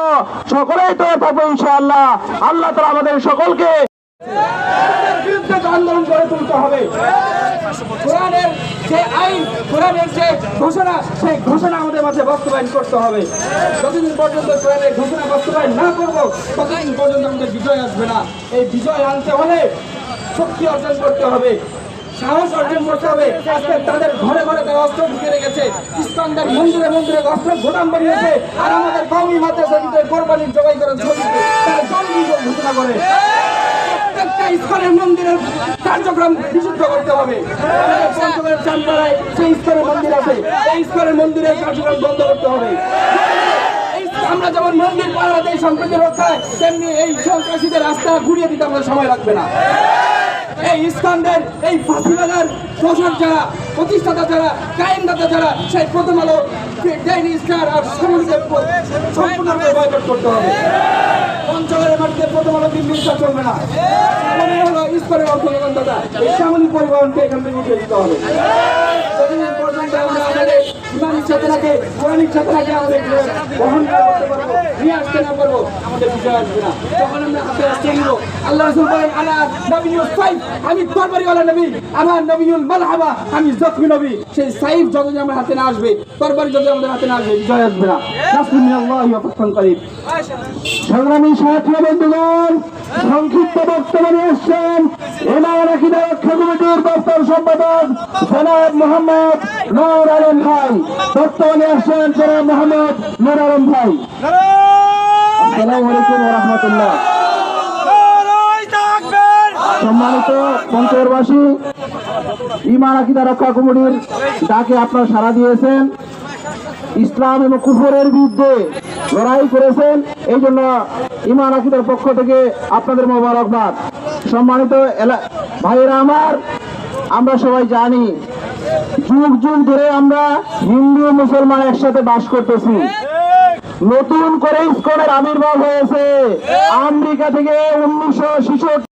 জন্য সকলেই তো থাকব ইনশাআল্লাহ। আল্লাহ তালা আমাদের সকলকে আন্দোলন করে তুলতে হবে। কোরআনের যে আইন, কোরআনের যে ঘোষণা, সেই ঘোষণা আমাদের মাঝে বাস্তবায়ন করতে হবে। যতদিন পর্যন্ত কোরআনের ঘোষণা বাস্তবায়ন না করব, ততদিন পর্যন্ত আমাদের বিজয় আসবে না। এই বিজয় আনতে হলে শক্তি অর্জন করতে হবে। সাহস অর্জন করতে হবে। আজকে তাদের ঘরে ঘরে তারা অস্ত্র ঢুকে রেখেছে। ইস্কন্দার মন্দিরে মন্দিরে অস্ত্র গোদাম বানিয়েছে। আর আমাদের কমি মাদ্রাসা ভিতরে কোরবানির জবাই ছবিতে তারা জঙ্গি ঘোষণা করে। মন্দিরের করতে হবে। সেই কার্যক্রম বন্ধ করতে হবে। আমরা যেমন মন্দির পাড়া দেয় সম্প্রীতি রক্ষায় তেমনি এই সন্ত্রাসীদের রাস্তা ঘুরিয়ে দিতে আমাদের সময় লাগবে না। এই ইস্কানদের, এই ফাঁসিবাজার দোষক যারা, প্রতিষ্ঠাতা যারা, কায়েমদাতা যারা, সেই প্রথম আলো ডেইলি স্টার আর সমুদ্রে সম্পূর্ণরূপে বয়কট করতে হবে। পঞ্চগড়ের মাটিতে প্রথম আলো দিন চলবে না। মনে হলো ইস্কনের অর্থ দাদা। এই শ্যামলী পরিবহনকে এখান থেকে উঠে দিতে হবে। চেতনাকে পৌরাণিক চেতনাকে আমাদের বহন করতে পারব, নিয়ে আসতে না পারব আমাদের বিজয় আসবে না। তখন আমরা হাতে আসতে নিব। আল্লাহ রসুল বলেন, আলা সাইফ, আমি তরবারি ওয়ালা নবী, আমার মালহাবা, আমি জখমি নবী। সেই সাইফ আমার হাতে না আসবে তরবারি যদি আমাদের হাতে না আসবে, বিজয় আসবে না। সংগ্রামী সাথী বন্ধুগণ, সংক্ষিপ্ত বক্তব্য নিয়ে এনার রক্ষা কমিটির দপ্তর সম্পাদক জনাব মোহাম্মদ নূর আলম ভাই। নিয়ে আসছেন জনাব মোহাম্মদ নূর আলম ভাই। আসসালামু রহমতুল্লাহ সম্মানিত পঞ্চগড়বাসী ইমান আকিদা রক্ষা কমিটির ডাকে আপনারা সাড়া দিয়েছেন। ইসলাম এবং কুফরের বিরুদ্ধে লড়াই করেছেন। এই জন্য ইমান আকিদার পক্ষ থেকে আপনাদের মোবারকবাদ সম্মানিত ভাইয়েরা আমার, আমরা সবাই জানি, যুগ যুগ ধরে আমরা হিন্দু মুসলমান একসাথে বাস করতেছি। নতুন করে ইস্কনের আবির্ভাব হয়েছে। আমেরিকা থেকে উনিশশো